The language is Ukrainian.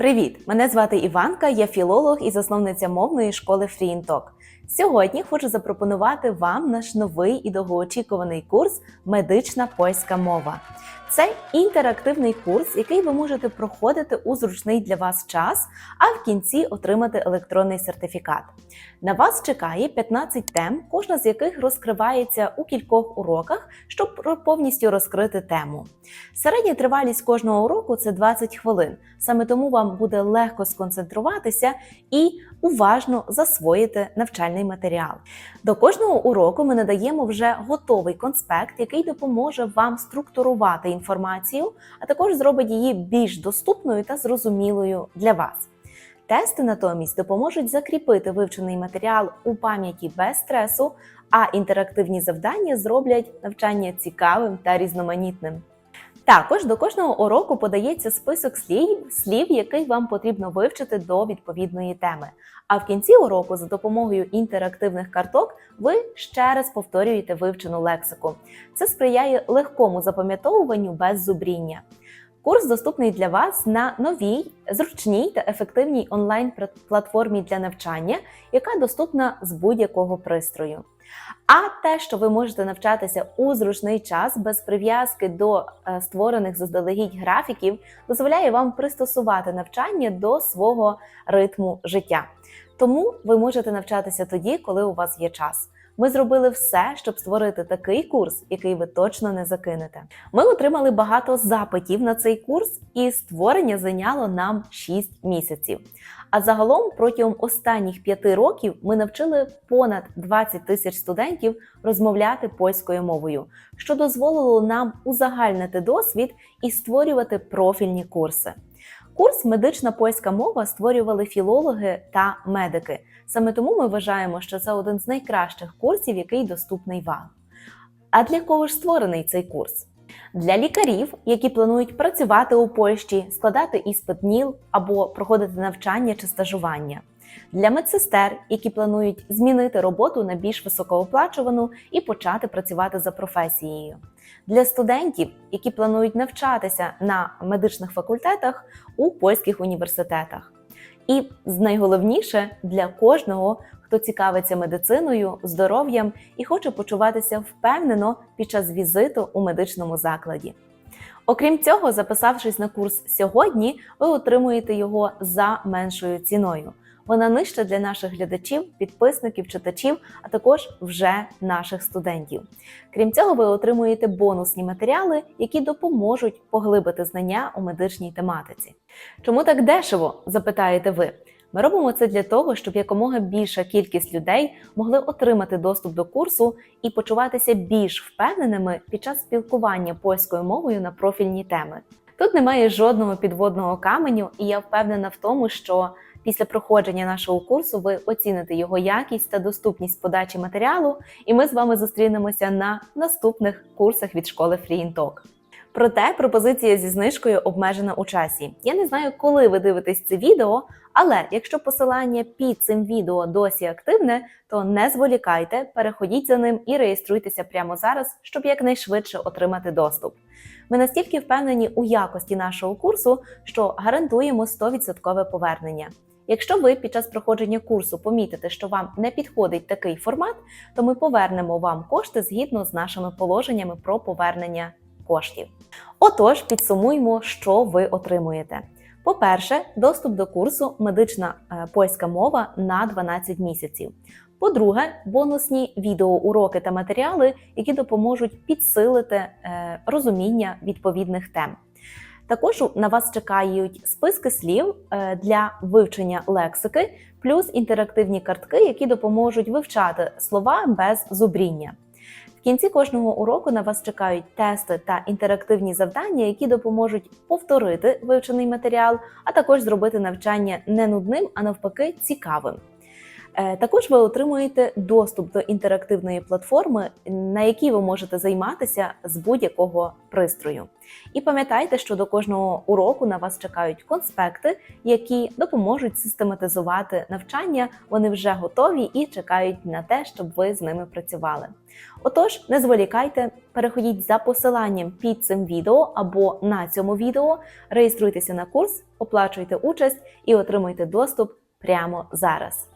Привіт! Мене звати Іванка, я філолог і засновниця мовної школи FreeInTalk. Сьогодні хочу запропонувати вам наш новий і довгоочікуваний курс Медична польська мова. Це інтерактивний курс, який ви можете проходити у зручний для вас час, а в кінці отримати електронний сертифікат. На вас чекає 15 тем, кожна з яких розкривається у кількох уроках, щоб повністю розкрити тему. Середня тривалість кожного уроку це 20 хвилин. Саме тому вам буде легко сконцентруватися і уважно засвоїти навчальний матеріал. До кожного уроку ми надаємо вже готовий конспект, який допоможе вам структурувати інформацію, а також зробить її більш доступною та зрозумілою для вас. Тести натомість допоможуть закріпити вивчений матеріал у пам'яті без стресу, а інтерактивні завдання зроблять навчання цікавим та різноманітним. Також до кожного уроку подається список слів, слів, який вам потрібно вивчити до відповідної теми. А в кінці уроку, за допомогою інтерактивних карток, ви ще раз повторюєте вивчену лексику. Це сприяє легкому запам'ятовуванню без зубріння. Курс доступний для вас на новій, зручній та ефективній онлайн-платформі для навчання, яка доступна з будь-якого пристрою. А те, що ви можете навчатися у зручний час без прив'язки до е, створених заздалегідь графіків, дозволяє вам пристосувати навчання до свого ритму життя. Тому ви можете навчатися тоді, коли у вас є час. Ми зробили все, щоб створити такий курс, який ви точно не закинете. Ми отримали багато запитів на цей курс, і створення зайняло нам 6 місяців. А загалом протягом останніх 5 років ми навчили понад 20 тисяч студентів розмовляти польською мовою, що дозволило нам узагальнити досвід і створювати профільні курси. Курс медична польська мова створювали філологи та медики. Саме тому ми вважаємо, що це один з найкращих курсів, який доступний вам. А для кого ж створений цей курс? Для лікарів, які планують працювати у Польщі, складати іспит НІЛ або проходити навчання чи стажування. Для медсестер, які планують змінити роботу на більш високооплачувану і почати працювати за професією. Для студентів, які планують навчатися на медичних факультетах у польських університетах. І найголовніше для кожного, хто цікавиться медициною, здоров'ям і хоче почуватися впевнено під час візиту у медичному закладі. Окрім цього, записавшись на курс сьогодні, ви отримуєте його за меншою ціною. Вона нижча для наших глядачів, підписників, читачів, а також вже наших студентів. Крім цього, ви отримуєте бонусні матеріали, які допоможуть поглибити знання у медичній тематиці. Чому так дешево? запитаєте ви. Ми робимо це для того, щоб якомога більша кількість людей могли отримати доступ до курсу і почуватися більш впевненими під час спілкування польською мовою на профільні теми. Тут немає жодного підводного каменю, і я впевнена в тому, що Після проходження нашого курсу ви оціните його якість та доступність подачі матеріалу, і ми з вами зустрінемося на наступних курсах від школи FreeInTalk. Проте пропозиція зі знижкою обмежена у часі. Я не знаю, коли ви дивитесь це відео, але якщо посилання під цим відео досі активне, то не зволікайте, переходіть за ним і реєструйтеся прямо зараз, щоб якнайшвидше отримати доступ. Ми настільки впевнені у якості нашого курсу, що гарантуємо 100% повернення. Якщо ви під час проходження курсу помітите, що вам не підходить такий формат, то ми повернемо вам кошти згідно з нашими положеннями про повернення коштів. Отож, підсумуємо, що ви отримуєте. По-перше, доступ до курсу медична е, польська мова на 12 місяців. По-друге, бонусні відеоуроки та матеріали, які допоможуть підсилити е, розуміння відповідних тем. Також на вас чекають списки слів е, для вивчення лексики, плюс інтерактивні картки, які допоможуть вивчати слова без зубріння. В кінці кожного уроку на вас чекають тести та інтерактивні завдання, які допоможуть повторити вивчений матеріал, а також зробити навчання не нудним, а навпаки, цікавим. Е, Також ви отримуєте доступ до інтерактивної платформи, на якій ви можете займатися з будь-якого пристрою. І пам'ятайте, що до кожного уроку на вас чекають конспекти, які допоможуть систематизувати навчання. Вони вже готові і чекають на те, щоб ви з ними працювали. Отож, не зволікайте, переходіть за посиланням під цим відео або на цьому відео, реєструйтеся на курс, оплачуйте участь і отримуйте доступ прямо зараз.